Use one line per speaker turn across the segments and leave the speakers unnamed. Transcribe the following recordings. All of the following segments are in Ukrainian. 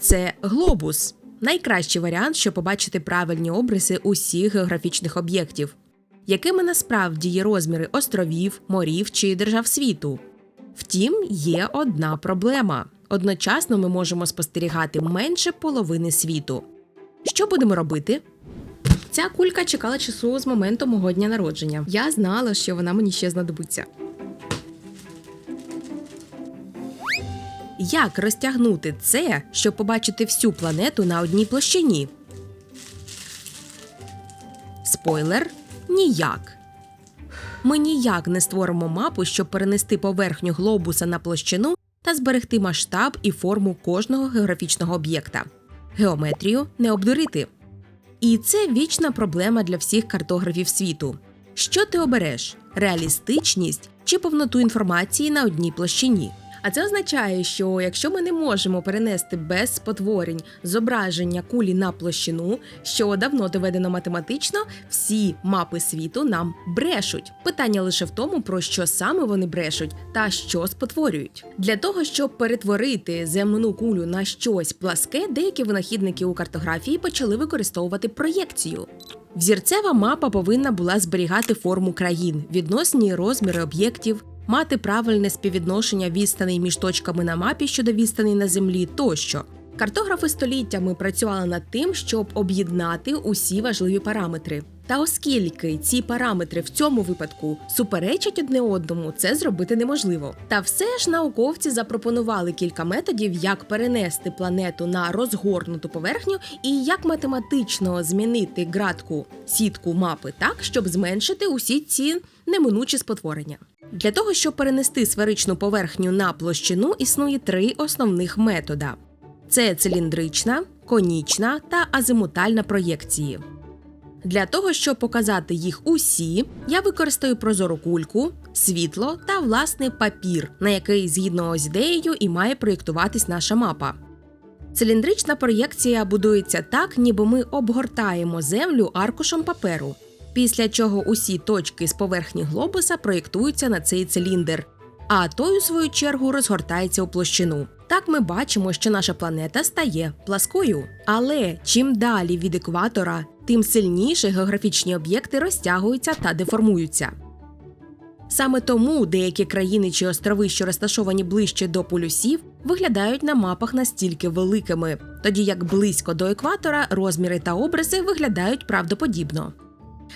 це глобус найкращий варіант, щоб побачити правильні обриси усіх географічних об'єктів, якими насправді є розміри островів, морів чи держав світу. Втім, є одна проблема: одночасно ми можемо спостерігати менше половини світу. Що будемо робити? Ця кулька чекала часу з моменту мого дня народження. Я знала, що вона мені ще знадобиться. Як розтягнути це, щоб побачити всю планету на одній площині? Спойлер ніяк. Ми ніяк не створимо мапу, щоб перенести поверхню глобуса на площину та зберегти масштаб і форму кожного географічного об'єкта. Геометрію не обдурити. І це вічна проблема для всіх картографів світу. Що ти обереш: реалістичність чи повноту інформації на одній площині? А це означає, що якщо ми не можемо перенести без спотворень зображення кулі на площину, що давно доведено математично, всі мапи світу нам брешуть. Питання лише в тому, про що саме вони брешуть та що спотворюють. Для того щоб перетворити земну кулю на щось пласке, деякі винахідники у картографії почали використовувати проєкцію. Взірцева мапа повинна була зберігати форму країн, відносні розміри об'єктів, мати правильне співвідношення відстаней між точками на мапі щодо відстаней на землі тощо. Картографи століттями працювали над тим, щоб об'єднати усі важливі параметри. Та оскільки ці параметри в цьому випадку суперечать одне одному, це зробити неможливо. Та все ж науковці запропонували кілька методів, як перенести планету на розгорнуту поверхню і як математично змінити градку сітку мапи так, щоб зменшити усі ці неминучі спотворення. Для того, щоб перенести сферичну поверхню на площину, існує три основних метода: це циліндрична, конічна та азимутальна проєкції. Для того, щоб показати їх усі, я використаю прозору кульку, світло та власне папір, на який згідно з ідеєю і має проєктуватись наша мапа. Циліндрична проєкція будується так, ніби ми обгортаємо землю аркушем паперу, після чого усі точки з поверхні глобуса проєктуються на цей циліндр, а той, у свою чергу, розгортається у площину. Так ми бачимо, що наша планета стає пласкою. Але чим далі від екватора, тим сильніше географічні об'єкти розтягуються та деформуються. Саме тому деякі країни чи острови, що розташовані ближче до полюсів, виглядають на мапах настільки великими, тоді як близько до екватора розміри та образи виглядають правдоподібно.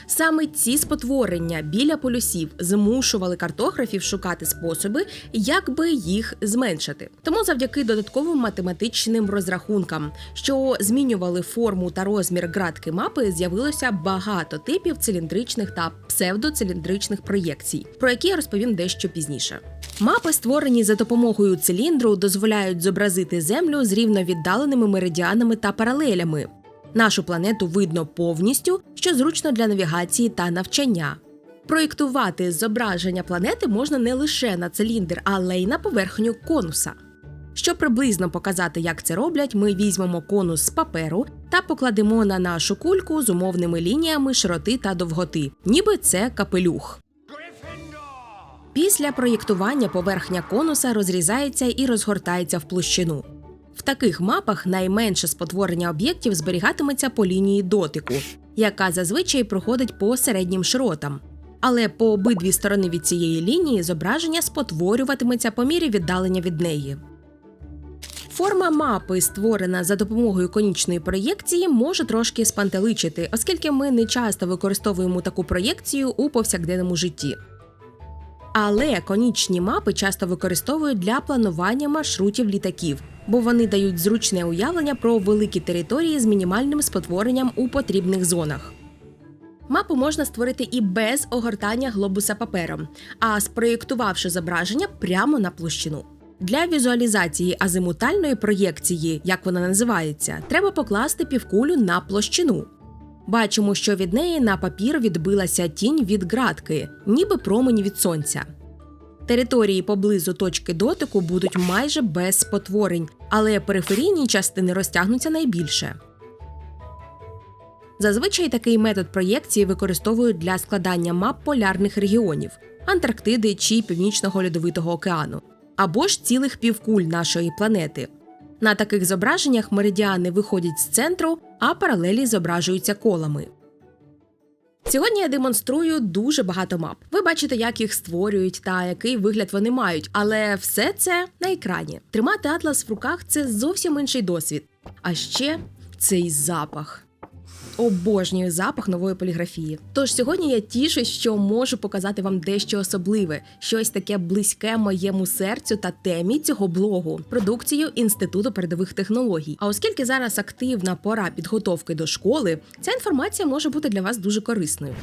Саме ці спотворення біля полюсів змушували картографів шукати способи, як би їх зменшити. Тому завдяки додатковим математичним розрахункам, що змінювали форму та розмір градки мапи, з'явилося багато типів циліндричних та псевдоциліндричних проєкцій, про які я розповім дещо пізніше. Мапи, створені за допомогою циліндру, дозволяють зобразити землю з рівновіддаленими меридіанами та паралелями. Нашу планету видно повністю, що зручно для навігації та навчання. Проєктувати зображення планети можна не лише на циліндр, але й на поверхню конуса. Щоб приблизно показати, як це роблять, ми візьмемо конус з паперу та покладемо на нашу кульку з умовними лініями широти та довготи, ніби це капелюх. Після проєктування поверхня конуса розрізається і розгортається в площину. В таких мапах найменше спотворення об'єктів зберігатиметься по лінії дотику, яка зазвичай проходить по середнім широтам. Але по обидві сторони від цієї лінії зображення спотворюватиметься по мірі віддалення від неї. Форма мапи, створена за допомогою конічної проєкції, може трошки спантеличити, оскільки ми не часто використовуємо таку проєкцію у повсякденному житті. Але конічні мапи часто використовують для планування маршрутів літаків, бо вони дають зручне уявлення про великі території з мінімальним спотворенням у потрібних зонах. Мапу можна створити і без огортання глобуса папером, а спроєктувавши зображення прямо на площину. Для візуалізації азимутальної проєкції, як вона називається, треба покласти півкулю на площину. Бачимо, що від неї на папір відбилася тінь від ґратки, ніби промені від сонця. Території поблизу точки дотику будуть майже без спотворень, але периферійні частини розтягнуться найбільше. Зазвичай такий метод проєкції використовують для складання мап полярних регіонів Антарктиди чи Північного льодовитого океану, або ж цілих півкуль нашої планети. На таких зображеннях меридіани виходять з центру, а паралелі зображуються колами. Сьогодні я демонструю дуже багато мап. Ви бачите, як їх створюють та який вигляд вони мають, але все це на екрані. Тримати атлас в руках це зовсім інший досвід. А ще цей запах. Обожнюю запах нової поліграфії. Тож сьогодні я тішусь, що можу показати вам дещо особливе, щось таке близьке моєму серцю та темі цього блогу, продукцію інституту передових технологій. А оскільки зараз активна пора підготовки до школи, ця інформація може бути для вас дуже корисною.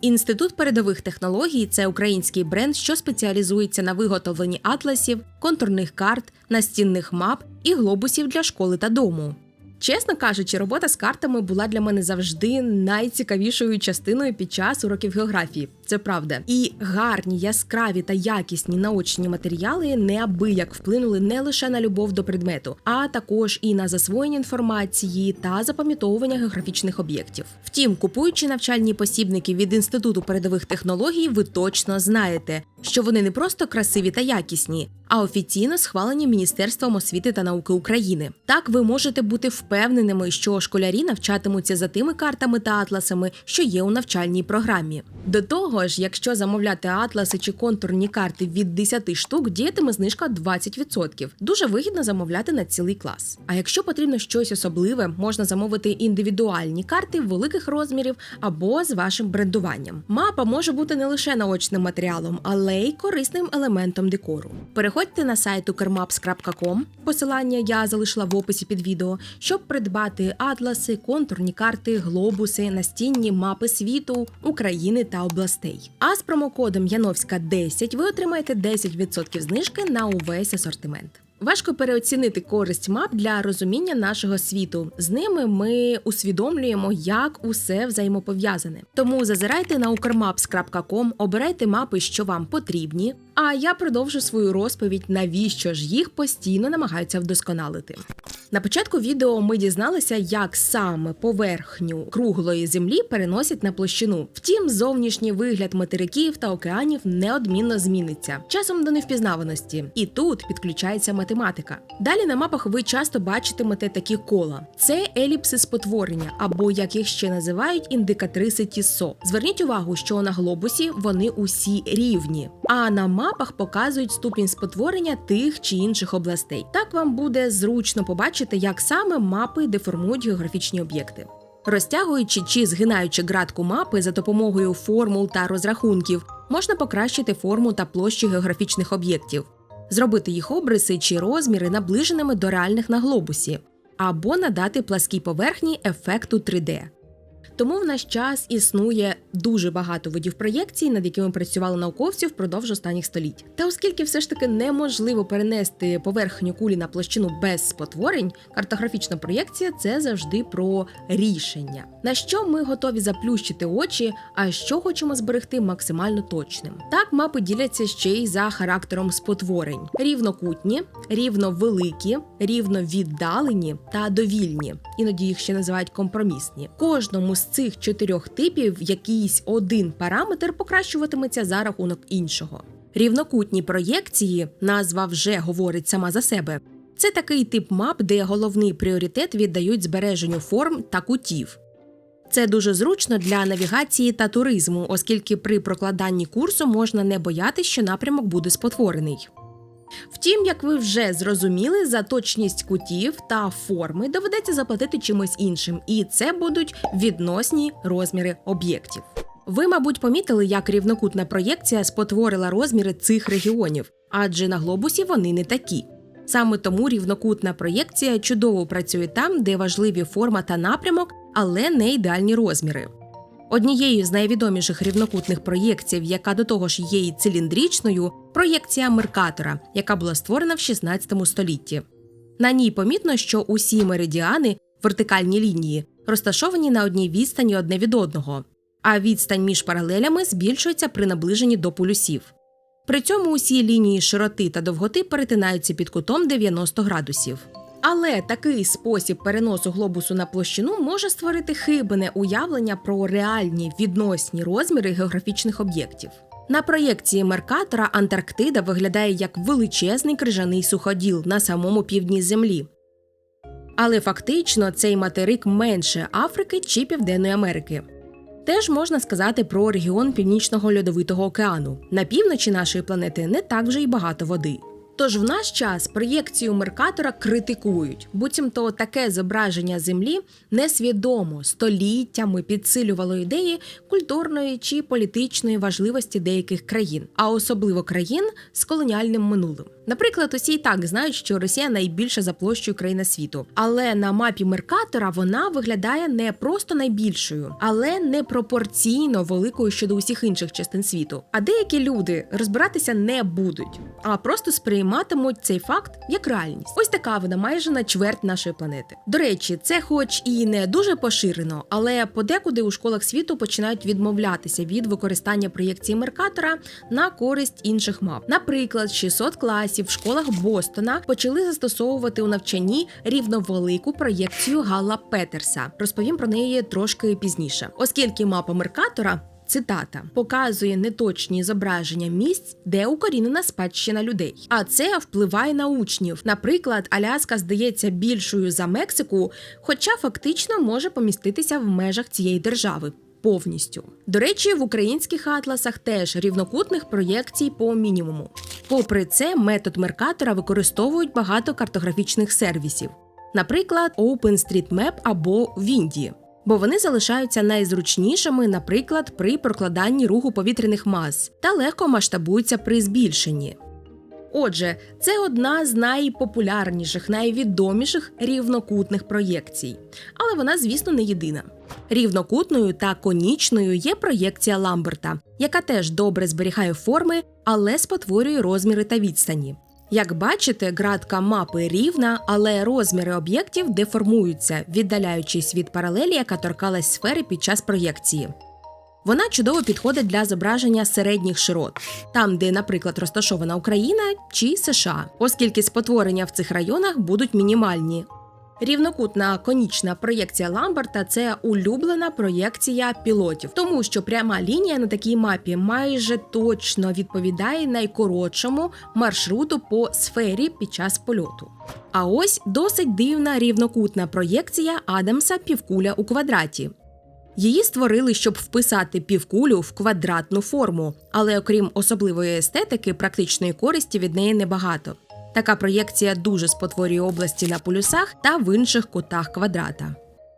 Інститут передових технологій це український бренд, що спеціалізується на виготовленні атласів, контурних карт, настінних мап і глобусів для школи та дому. Чесно кажучи, робота з картами була для мене завжди найцікавішою частиною під час уроків географії. Це правда. І гарні, яскраві та якісні наочні матеріали неабияк вплинули не лише на любов до предмету, а також і на засвоєння інформації та запам'ятовування географічних об'єктів. Втім, купуючи навчальні посібники від інституту передових технологій, ви точно знаєте, що вони не просто красиві та якісні, а офіційно схвалені Міністерством освіти та науки України. Так ви можете бути впевненими, що школярі навчатимуться за тими картами та атласами, що є у навчальній програмі. До того ж, якщо замовляти атласи чи контурні карти від 10 штук, діятиме знижка 20%. Дуже вигідно замовляти на цілий клас. А якщо потрібно щось особливе, можна замовити індивідуальні карти великих розмірів або з вашим брендуванням. Мапа може бути не лише наочним матеріалом, але й корисним елементом декору. Переходьте на сайт ukermaps.com, посилання я залишила в описі під відео, щоб придбати атласи, контурні карти, глобуси, настінні мапи світу, України та областей. А з промокодом Яновська 10 ви отримаєте 10% знижки на увесь асортимент. Важко переоцінити користь мап для розуміння нашого світу. З ними ми усвідомлюємо, як усе взаємопов'язане. Тому зазирайте на ukrmaps.com, обирайте мапи, що вам потрібні. А я продовжу свою розповідь, навіщо ж їх постійно намагаються вдосконалити. На початку відео ми дізналися, як саме поверхню круглої землі переносять на площину. Втім, зовнішній вигляд материків та океанів неодмінно зміниться часом до невпізнаваності. І тут підключається математика. Далі на мапах ви часто бачитимете такі кола: це еліпси спотворення, або як їх ще називають індикатриси Тіссо. Зверніть увагу, що на глобусі вони усі рівні, а на мапах показують ступінь спотворення тих чи інших областей. Так вам буде зручно побачити, як саме мапи деформують географічні об'єкти. Розтягуючи чи згинаючи ґратку мапи за допомогою формул та розрахунків, можна покращити форму та площі географічних об'єктів, зробити їх обриси чи розміри наближеними до реальних на глобусі, або надати пласкій поверхні ефекту 3D. Тому в наш час існує дуже багато видів проєкцій, над якими працювали науковці впродовж останніх століть. Та оскільки все ж таки неможливо перенести поверхню кулі на площину без спотворень, картографічна проєкція це завжди про рішення, на що ми готові заплющити очі, а що хочемо зберегти максимально точним. Так мапи діляться ще й за характером спотворень: рівнокутні, рівновеликі, рівновіддалені та довільні. Іноді їх ще називають компромісні. Кожному з цих чотирьох типів якийсь один параметр покращуватиметься за рахунок іншого. Рівнокутні проєкції, назва вже говорить сама за себе. Це такий тип мап, де головний пріоритет віддають збереженню форм та кутів. Це дуже зручно для навігації та туризму, оскільки при прокладанні курсу можна не боятися, що напрямок буде спотворений. Втім, як ви вже зрозуміли, за точність кутів та форми доведеться заплатити чимось іншим, і це будуть відносні розміри об'єктів. Ви, мабуть, помітили, як рівнокутна проєкція спотворила розміри цих регіонів, адже на глобусі вони не такі. Саме тому рівнокутна проєкція чудово працює там, де важливі форма та напрямок, але не ідеальні розміри. Однією з найвідоміших рівнокутних проєкцій, яка до того ж є і циліндричною, проєкція Меркатора, яка була створена в 16 столітті. На ній помітно, що усі меридіани, вертикальні лінії, розташовані на одній відстані одне від одного, а відстань між паралелями збільшується при наближенні до полюсів. При цьому усі лінії широти та довготи перетинаються під кутом 90 градусів. Але такий спосіб переносу глобусу на площину може створити хибне уявлення про реальні відносні розміри географічних об'єктів. На проєкції Меркатора Антарктида виглядає як величезний крижаний суходіл на самому півдні Землі. Але фактично цей материк менше Африки чи Південної Америки. Теж можна сказати про регіон Північного льодовитого океану. На півночі нашої планети не так вже й багато води. Тож в наш час проєкцію Меркатора критикують, буцімто таке зображення Землі несвідомо століттями підсилювало ідеї культурної чи політичної важливості деяких країн, а особливо країн з колоніальним минулим. Наприклад, усі і так знають, що Росія найбільша за площею країна світу, але на мапі Меркатора вона виглядає не просто найбільшою, але непропорційно великою щодо усіх інших частин світу. А деякі люди розбиратися не будуть, а просто сприйматимуть цей факт як реальність. Ось така вона майже на чверть нашої планети. До речі, це, хоч і не дуже поширено, але подекуди у школах світу починають відмовлятися від використання проєкції Меркатора на користь інших мап. Наприклад, 600 класів в школах Бостона почали застосовувати у навчанні рівновелику проєкцію Галла Петерса. Розповім про неї трошки пізніше, оскільки мапа Меркатора. Цитата показує неточні зображення місць, де укорінена спадщина людей. А це впливає на учнів. Наприклад, Аляска здається більшою за Мексику, хоча фактично може поміститися в межах цієї держави. Повністю до речі, в українських атласах теж рівнокутних проєкцій по мінімуму. Попри це, метод Меркатора використовують багато картографічних сервісів, наприклад, OpenStreetMap або Windy, бо вони залишаються найзручнішими, наприклад, при прокладанні руху повітряних мас та легко масштабуються при збільшенні. Отже, це одна з найпопулярніших, найвідоміших рівнокутних проєкцій, але вона, звісно, не єдина. Рівнокутною та конічною є проєкція Ламберта, яка теж добре зберігає форми, але спотворює розміри та відстані. Як бачите, ґратка мапи рівна, але розміри об'єктів деформуються, віддаляючись від паралелі, яка торкалась сфери під час проєкції. Вона чудово підходить для зображення середніх широт, там, де, наприклад, розташована Україна чи США, оскільки спотворення в цих районах будуть мінімальні. Рівнокутна конічна проєкція Ламберта це улюблена проєкція пілотів, тому що пряма лінія на такій мапі майже точно відповідає найкоротшому маршруту по сфері під час польоту. А ось досить дивна рівнокутна проєкція Адамса півкуля у квадраті. Її створили, щоб вписати півкулю в квадратну форму, але окрім особливої естетики, практичної користі від неї небагато. Така проєкція дуже спотворює області на полюсах та в інших кутах квадрата.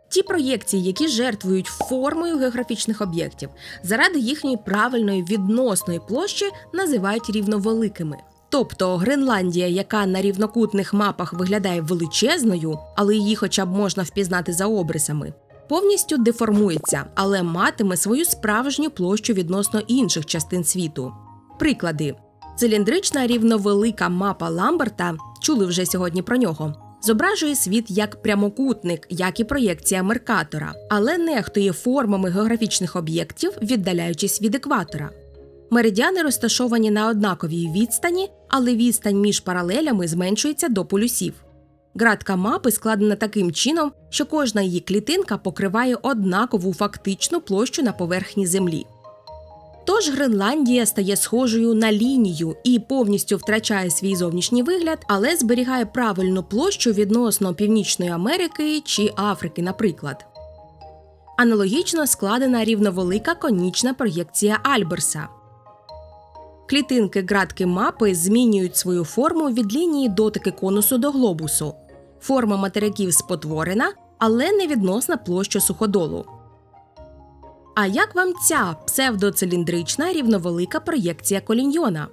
Ті проєкції, які жертвують формою географічних об'єктів, заради їхньої правильної відносної площі називають рівновеликими. Тобто Гренландія, яка на рівнокутних мапах виглядає величезною, але її хоча б можна впізнати за обрисами, повністю деформується, але матиме свою справжню площу відносно інших частин світу. Приклади: циліндрична рівновелика мапа Ламберта, чули вже сьогодні про нього. Зображує світ як прямокутник, як і проєкція Меркатора, але нехтує формами географічних об'єктів, віддаляючись від екватора. Меридіани розташовані на однаковій відстані, але відстань між паралелями зменшується до полюсів. Градка мапи складена таким чином, що кожна її клітинка покриває однакову фактичну площу на поверхні Землі. Тож Гренландія стає схожою на лінію і повністю втрачає свій зовнішній вигляд, але зберігає правильну площу відносно Північної Америки чи Африки, наприклад. Аналогічно складена рівновелика конічна проєкція Альберса. Клітинки градки мапи змінюють свою форму від лінії дотики конусу до глобусу. Форма материків спотворена, але не відносна площа суходолу. А як вам ця псевдоциліндрична рівновелика проєкція коліньйона?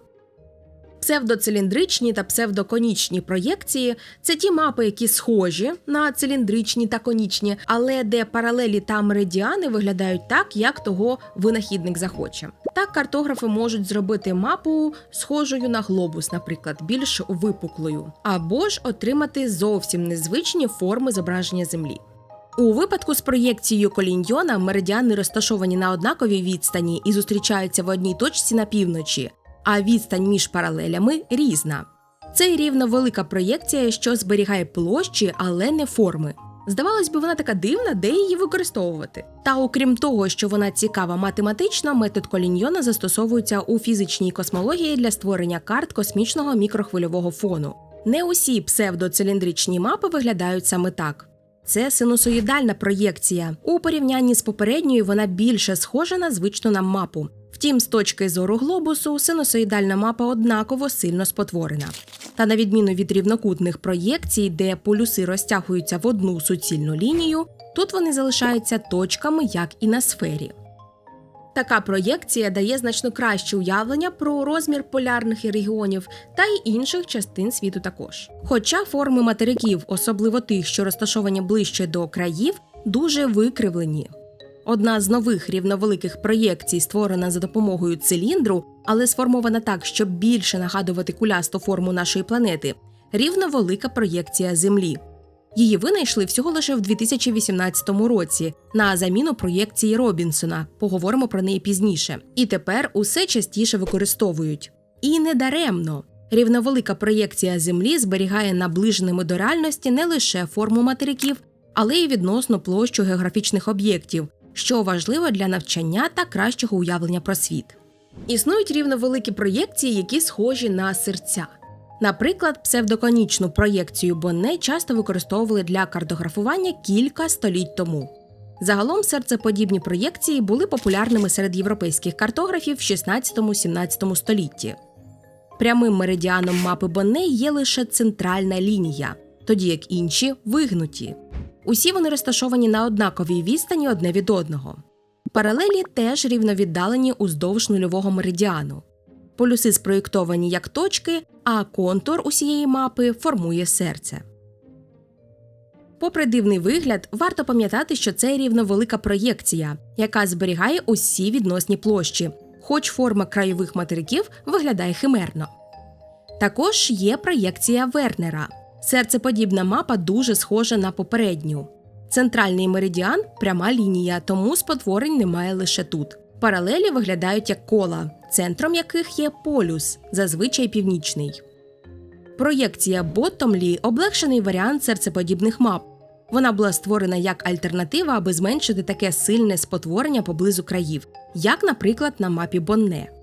Псевдоциліндричні та псевдоконічні проєкції це ті мапи, які схожі на циліндричні та конічні, але де паралелі та меридіани виглядають так, як того винахідник захоче. Так картографи можуть зробити мапу схожою на глобус, наприклад, більш випуклою, або ж отримати зовсім незвичні форми зображення Землі. У випадку з проєкцією коліньйона меридіани розташовані на однаковій відстані і зустрічаються в одній точці на півночі, а відстань між паралелями різна. Це рівно велика проєкція, що зберігає площі, але не форми. Здавалось би, вона така дивна, де її використовувати. Та окрім того, що вона цікава математично, метод коліньйона застосовується у фізичній космології для створення карт космічного мікрохвильового фону. Не усі псевдоциліндричні мапи виглядають саме так. Це синусоїдальна проєкція. У порівнянні з попередньою вона більше схожа на звичну нам мапу. Втім, з точки зору глобусу, синусоїдальна мапа однаково сильно спотворена. Та на відміну від рівнокутних проєкцій, де полюси розтягуються в одну суцільну лінію, тут вони залишаються точками, як і на сфері. Така проєкція дає значно краще уявлення про розмір полярних регіонів та й інших частин світу також. Хоча форми материків, особливо тих, що розташовані ближче до країв, дуже викривлені. Одна з нових рівновеликих проєкцій, створена за допомогою циліндру, але сформована так, щоб більше нагадувати кулясту форму нашої планети рівновелика проєкція Землі. Її винайшли всього лише в 2018 році на заміну проєкції Робінсона. Поговоримо про неї пізніше. І тепер усе частіше використовують. І не даремно. Рівновелика проєкція Землі зберігає наближеними до реальності не лише форму материків, але й відносно площу географічних об'єктів, що важливо для навчання та кращого уявлення про світ. Існують рівновеликі проєкції, які схожі на серця. Наприклад, псевдоконічну проєкцію Бонне часто використовували для картографування кілька століть тому. Загалом серцеподібні проєкції були популярними серед європейських картографів в 16-17 столітті. Прямим меридіаном мапи Бонне є лише центральна лінія, тоді як інші вигнуті. Усі вони розташовані на однаковій відстані одне від одного. Паралелі теж рівновіддалені уздовж нульового меридіану. Полюси спроєктовані як точки, а контур усієї мапи формує серце. Попри дивний вигляд, варто пам'ятати, що це рівновелика проєкція, яка зберігає усі відносні площі, хоч форма крайових материків виглядає химерно. Також є проєкція Вернера. Серцеподібна мапа дуже схожа на попередню. Центральний меридіан пряма лінія, тому спотворень немає лише тут. Паралелі виглядають як кола, центром яких є полюс, зазвичай північний. Проєкція Боттомлі облегшений варіант серцеподібних мап. Вона була створена як альтернатива, аби зменшити таке сильне спотворення поблизу країв, як, наприклад, на мапі Бонне.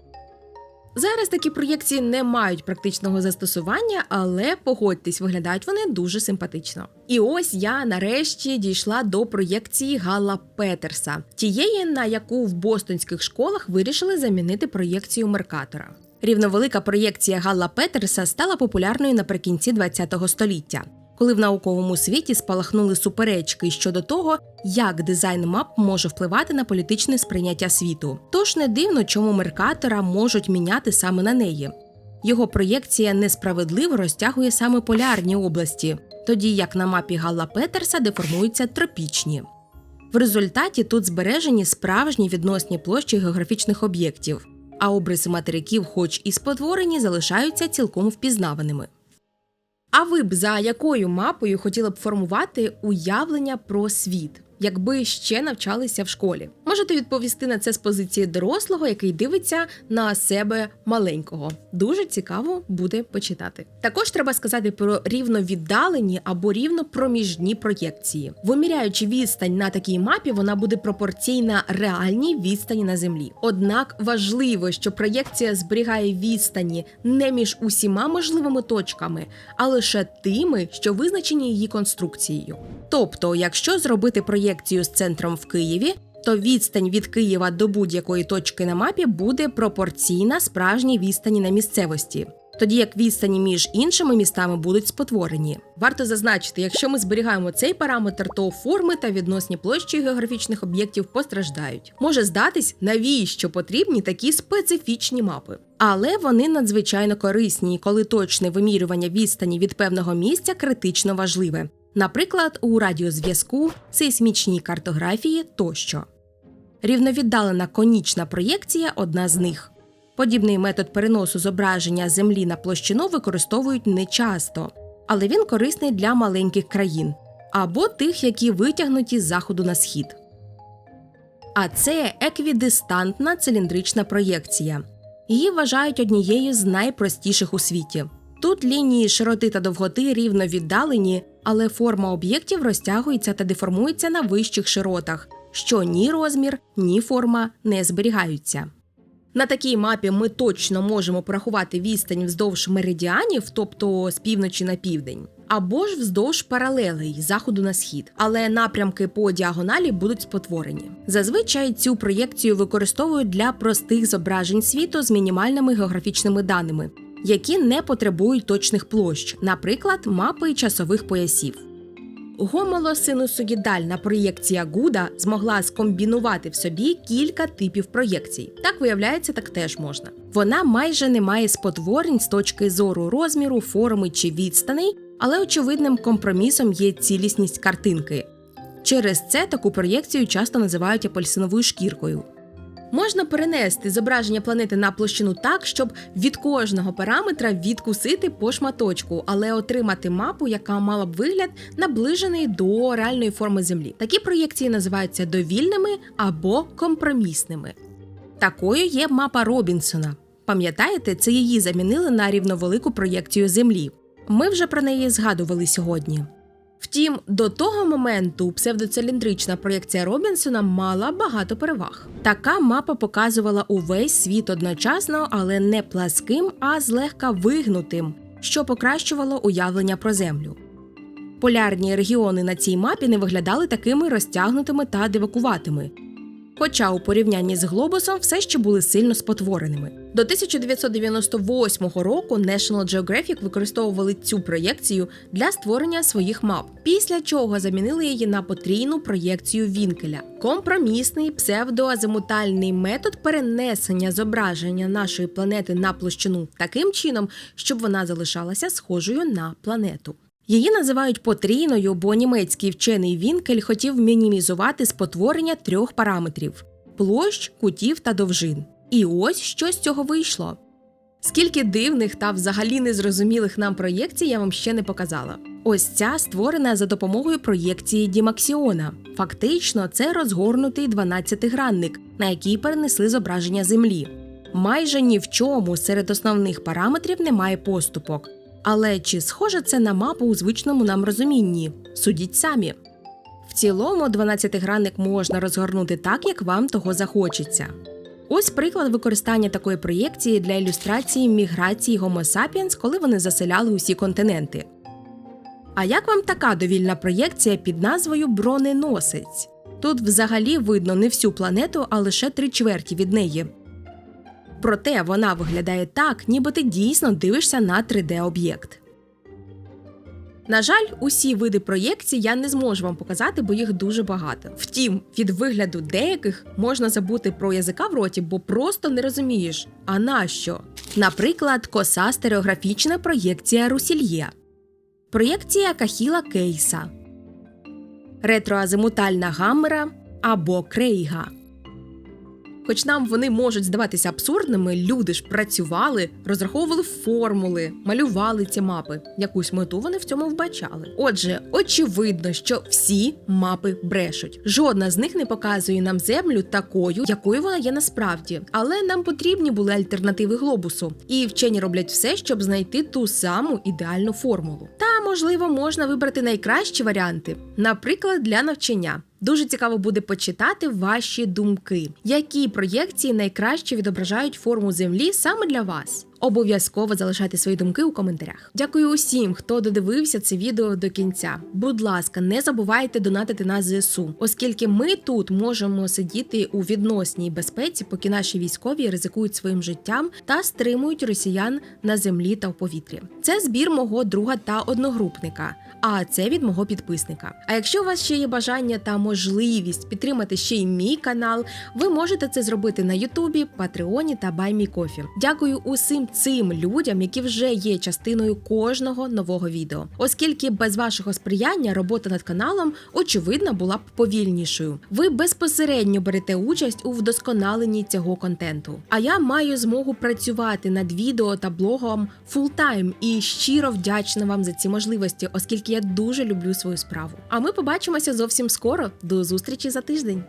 Зараз такі проєкції не мають практичного застосування, але погодьтесь, виглядають вони дуже симпатично. І ось я нарешті дійшла до проєкції Галла Петерса, тієї, на яку в бостонських школах вирішили замінити проєкцію Меркатора. Рівновелика проєкція Галла Петерса стала популярною наприкінці ХХ століття коли в науковому світі спалахнули суперечки щодо того, як дизайн мап може впливати на політичне сприйняття світу. Тож не дивно, чому Меркатора можуть міняти саме на неї. Його проєкція несправедливо розтягує саме полярні області, тоді як на мапі Галла Петерса деформуються тропічні. В результаті тут збережені справжні відносні площі географічних об'єктів, а обриси материків, хоч і спотворені, залишаються цілком впізнаваними. А ви б за якою мапою хотіли б формувати уявлення про світ? Якби ще навчалися в школі. Можете відповісти на це з позиції дорослого, який дивиться на себе маленького. Дуже цікаво буде почитати. Також треба сказати про рівновіддалені або рівнопроміжні проєкції. Виміряючи відстань на такій мапі, вона буде пропорційна реальній відстані на землі. Однак важливо, що проєкція зберігає відстані не між усіма можливими точками, а лише тими, що визначені її конструкцією. Тобто, якщо зробити проєкцію з центром в Києві, то відстань від Києва до будь-якої точки на мапі буде пропорційна справжній відстані на місцевості. Тоді як відстані між іншими містами будуть спотворені. Варто зазначити, якщо ми зберігаємо цей параметр, то форми та відносні площі географічних об'єктів постраждають. Може здатись, навіщо потрібні такі специфічні мапи. Але вони надзвичайно корисні, коли точне вимірювання відстані від певного місця критично важливе наприклад, у радіозв'язку, сейсмічній картографії тощо. Рівновіддалена конічна проєкція одна з них. Подібний метод переносу зображення Землі на площину використовують нечасто, але він корисний для маленьких країн або тих, які витягнуті з заходу на схід. А це еквідистантна циліндрична проєкція. Її вважають однією з найпростіших у світі. Тут лінії широти та довготи рівно віддалені, але форма об'єктів розтягується та деформується на вищих широтах, що ні розмір, ні форма не зберігаються. На такій мапі ми точно можемо порахувати відстань вздовж меридіанів, тобто з півночі на південь, або ж вздовж паралелей заходу на схід, але напрямки по діагоналі будуть спотворені. Зазвичай цю проєкцію використовують для простих зображень світу з мінімальними географічними даними, які не потребують точних площ, наприклад, мапи часових поясів. Гомолосинусоїдальна проєкція Гуда змогла скомбінувати в собі кілька типів проєкцій. Так виявляється, так теж можна. Вона майже не має спотворень з точки зору розміру, форми чи відстаней, але очевидним компромісом є цілісність картинки. Через це таку проєкцію часто називають апельсиновою шкіркою. Можна перенести зображення планети на площину так, щоб від кожного параметра відкусити по шматочку, але отримати мапу, яка мала б вигляд наближений до реальної форми Землі. Такі проєкції називаються довільними або компромісними. Такою є мапа Робінсона. Пам'ятаєте, це її замінили на рівновелику проєкцію Землі. Ми вже про неї згадували сьогодні. Втім, до того моменту псевдоциліндрична проєкція Робінсона мала багато переваг. Така мапа показувала увесь світ одночасно, але не пласким, а злегка вигнутим, що покращувало уявлення про землю. Полярні регіони на цій мапі не виглядали такими розтягнутими та дивакуватими. Хоча у порівнянні з глобусом все ще були сильно спотвореними. До 1998 року National Geographic використовували цю проєкцію для створення своїх мап, після чого замінили її на потрійну проєкцію Вінкеля. Компромісний псевдоазимутальний метод перенесення зображення нашої планети на площину таким чином, щоб вона залишалася схожою на планету. Її називають потрійною, бо німецький вчений Вінкель хотів мінімізувати спотворення трьох параметрів площ, кутів та довжин. І ось що з цього вийшло. Скільки дивних та взагалі незрозумілих нам проєкцій я вам ще не показала. Ось ця створена за допомогою проєкції Дімаксіона. Фактично, це розгорнутий 12-гранник, на який перенесли зображення Землі. Майже ні в чому серед основних параметрів немає поступок. Але чи схоже це на мапу у звичному нам розумінні? Судіть самі. В цілому 12-гранник можна розгорнути так, як вам того захочеться. Ось приклад використання такої проєкції для ілюстрації міграції Homo sapiens, коли вони заселяли усі континенти. А як вам така довільна проєкція під назвою Броненосець? Тут взагалі видно не всю планету, а лише три чверті від неї. Проте вона виглядає так, ніби ти дійсно дивишся на 3D-об'єкт. На жаль, усі види проєкцій я не зможу вам показати, бо їх дуже багато. Втім, від вигляду деяких можна забути про язика в роті, бо просто не розумієш. А нащо? Наприклад, коса стереографічна проєкція Русільє, проєкція Кахіла Кейса, ретроазимутальна гаммера або крейга. Хоч нам вони можуть здаватися абсурдними, люди ж працювали, розраховували формули, малювали ці мапи. Якусь мету вони в цьому вбачали. Отже, очевидно, що всі мапи брешуть. Жодна з них не показує нам землю такою, якою вона є насправді. Але нам потрібні були альтернативи глобусу, і вчені роблять все, щоб знайти ту саму ідеальну формулу. Та можливо можна вибрати найкращі варіанти, наприклад, для навчання. Дуже цікаво буде почитати ваші думки, які проєкції найкраще відображають форму землі саме для вас. Обов'язково залишайте свої думки у коментарях. Дякую усім, хто додивився це відео до кінця. Будь ласка, не забувайте донатити на ЗСУ, оскільки ми тут можемо сидіти у відносній безпеці, поки наші військові ризикують своїм життям та стримують росіян на землі та в повітрі. Це збір мого друга та одногрупника. А це від мого підписника. А якщо у вас ще є бажання та можливість підтримати ще й мій канал, ви можете це зробити на Ютубі, Патреоні та Баймікофі. Дякую усім цим людям, які вже є частиною кожного нового відео, оскільки без вашого сприяння робота над каналом очевидно була б повільнішою. Ви безпосередньо берете участь у вдосконаленні цього контенту. А я маю змогу працювати над відео та блогом фултайм і щиро вдячна вам за ці можливості, оскільки я дуже люблю свою справу. А ми побачимося зовсім скоро. До зустрічі за тиждень.